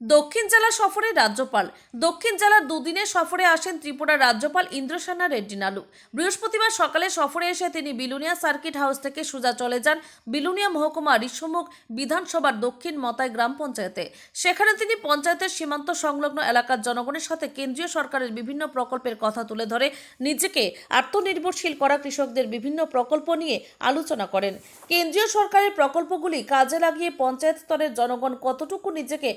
দক্ষিণ জেলা সফরে রাজ্যপাল। দক্ষিণ জেলার দুদিনের সফরে আসেন ত্রিপুরার রাজ্যপাল ইন্দ্রসানা রেড্ডি নালু বৃহস্পতিবার সকালে সফরে এসে তিনি বিলুনিয়া সার্কিট হাউস থেকে সোজা চলে যান বিলুনিয়া মহকুমা ঋষমুখ বিধানসভার দক্ষিণ মতায় গ্রাম পঞ্চায়েতে। সেখানে তিনি পঞ্চায়েতের সীমান্ত সংলগ্ন এলাকার জনগণের সাথে কেন্দ্রীয় সরকারের বিভিন্ন প্রকল্পের কথা তুলে ধরে নিজেকে আত্মনির্ভরশীল করা কৃষকদের বিভিন্ন প্রকল্প নিয়ে আলোচনা করেন। কেন্দ্রীয় সরকারের প্রকল্পগুলি কাজে লাগিয়ে পঞ্চায়েত স্তরের জনগণ কতটুকু নিজেকে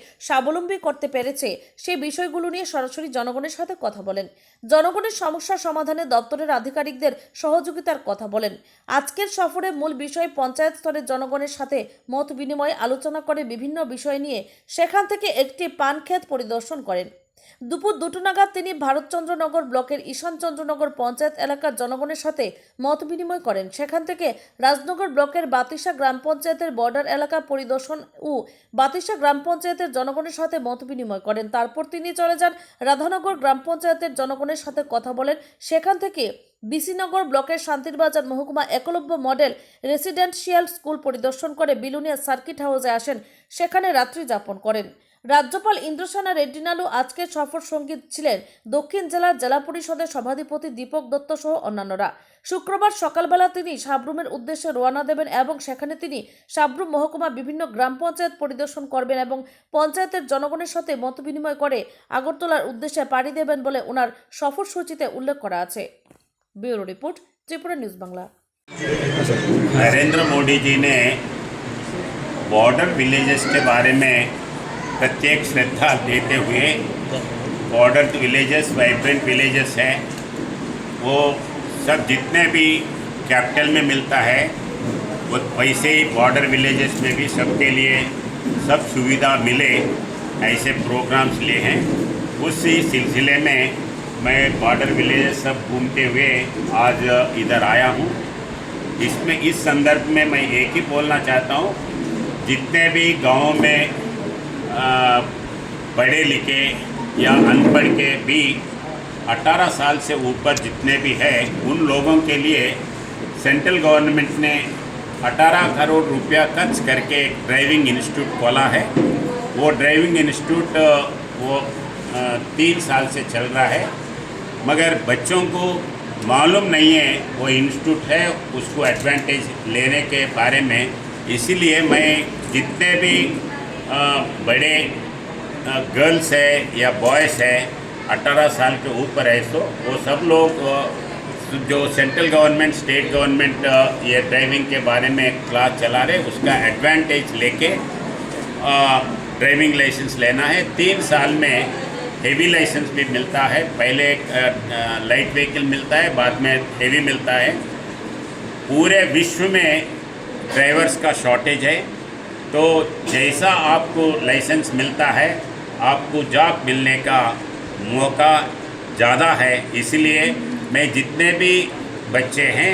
স্বাবলম্বী করতে পেরেছে, সেই বিষয়গুলো নিয়ে সরাসরি জনগণের সাথে কথা বলেন। জনগণের সমস্যা সমাধানে দপ্তরের আধিকারিকদের সহযোগিতার কথা বলেন। আজকের সফরে মূল বিষয় পঞ্চায়েত স্তরের জনগণের সাথে মত বিনিময়ে, আলোচনা করে বিভিন্ন বিষয় নিয়ে সেখান থেকে একটি পান ক্ষেত পরিদর্শন করেন। দুপুর দুটো নাগাদ তিনি ভারতচন্দ্রনগর ব্লকের ঈশানচন্দ্রনগর পঞ্চায়েত এলাকার জনগণের সাথে মত বিনিময় করেন। সেখান থেকে রাজনগর ব্লকের বাতিসা গ্রাম পঞ্চায়েতের বর্ডার এলাকা পরিদর্শন ও বাতিসা গ্রাম পঞ্চায়েতের জনগণের সাথে মত বিনিময় করেন। তারপর তিনি চলে যান রাধানগর গ্রাম পঞ্চায়েতের জনগণের সাথে কথা বলেন। সেখান থেকে বিসিনগর ব্লকের শান্তিরবাজার মহকুমা একলব্য মডেল রেসিডেন্সিয়াল স্কুল পরিদর্শন করে বিলুনিয়া সার্কিট হাউসে আসেন। সেখানে রাত্রি যাপন করেন। রাজ্যপাল ইন্দ্রসানা রেড্ডি নালু আজকের সফর সঙ্গীত ছিলেন দক্ষিণ জেলার জেলা পরিষদের সভাধিপতি দীপক দত্ত সহ অন্যান্যরা শুক্রবার সকালবেলা তিনি সাবরুমের উদ্দেশ্যে রওনা দেবেন এবং সেখানে তিনি সাবরুম মহকুমা বিভিন্ন গ্রাম পঞ্চায়েত পরিদর্শন করবেন এবং পঞ্চায়েতের জনগণের সাথে মতবিনিময় করে আগরতলার উদ্দেশ্যে পাড়ি দেবেন বলে ওনার সফরসূচিতে উল্লেখ করা আছে bureau report Tripura news Bangla Narendra Modi ji ने बॉर्डर विलेजेस के बारे में प्रत्येक श्रद्धा देते हुए बॉर्डर विलेजेस वाइब्रेंट विलेजेस हैं। वो सब जितने भी कैपिटल में मिलता है, वो वैसे ही बॉर्डर विलेजेस में भी सबके लिए सब सुविधा मिले, ऐसे प्रोग्राम्स लिए हैं। उसी सिलसिले में मैं बॉर्डर विलेजेस सब घूमते हुए आज इधर आया हूँ। इसमें, इस संदर्भ में मैं एक ही बोलना चाहता हूँ, जितने भी गाँव में पढ़े लिखे या अनपढ़ के भी 18 साल से ऊपर जितने भी हैं, उन लोगों के लिए सेंट्रल गवर्नमेंट ने 18 करोड़ रुपया खर्च करके एक ड्राइविंग इंस्टीट्यूट खोला है। वो ड्राइविंग इंस्टीट्यूट, वो तीन साल से चल रहा है। मगर बच्चों को मालूम नहीं है वो इंस्टीट्यूट है, उसको एडवांटेज लेने के बारे में। इसीलिए मैं जितने भी बड़े गर्ल्स है या बॉयज़ है 18 साल के ऊपर है सो वो सब लोग जो सेंट्रल गवर्नमेंट, स्टेट गवर्नमेंट ये ड्राइविंग के बारे में क्लास चला रहे, उसका एडवांटेज लेके ड्राइविंग लाइसेंस लेना है। तीन साल में हेवी लाइसेंस भी मिलता है। पहले लाइट व्हीकल मिलता है, बाद में हेवी मिलता है। पूरे विश्व में ड्राइवर्स का शॉर्टेज है। तो जैसा आपको लाइसेंस मिलता है आपको जॉब मिलने का मौका ज़्यादा है इसलिए मैं जितने भी बच्चे हैं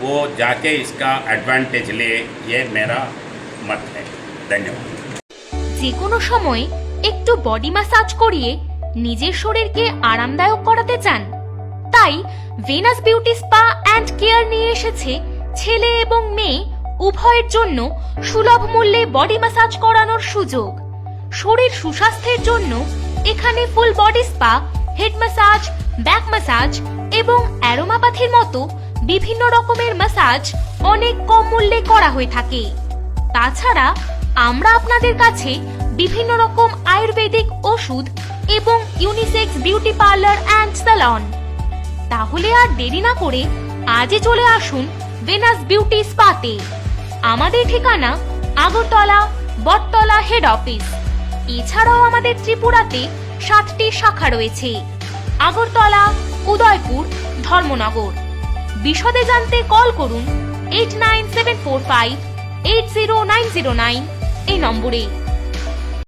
वो जाके इसका एडवांटेज ले ये मेरा मत है धन्यवाद যে কোনো সময় একটু বডি ম্যাসাজ করিয়ে নিজের শরীরকে আরামদায়ক করাতে চান তাই Venus beauty spa and care নিয়ে এসেছে ছেলে এবং মেয়ে উভয়ের জন্য সুলভ মূল্যে বডি ম্যাসাজ করানোর সুযোগ শরীর সুস্বাস্থ্যের জন্য এখানে full body spa head massage back massage এবং অ্যারোমাপ্যাথির মতো বিভিন্ন রকমের ম্যাসাজ অনেক কম মূল্যে করা হয়ে থাকে। তাছাড়া আমরা আপনাদের কাছে বিভিন্ন রকম আয়ুর্বেদিক ওষুধ এবং unisex beauty parlour and salon তাহলে আর দেরি না করে আজই চলে আসুন ভেনাস বিউটি স্পাতে আমাদের ঠিকানা আগরতলা, বটতলা হেড অফিস এছাড়াও আমাদের ত্রিপুরাতে সাতটি শাখা রয়েছে। আগরতলা, উদয়পুর, ধর্মনগর। বিশদে জানতে কল করুন eight nine seven four five eight zero nine zero nine এই নম্বরে।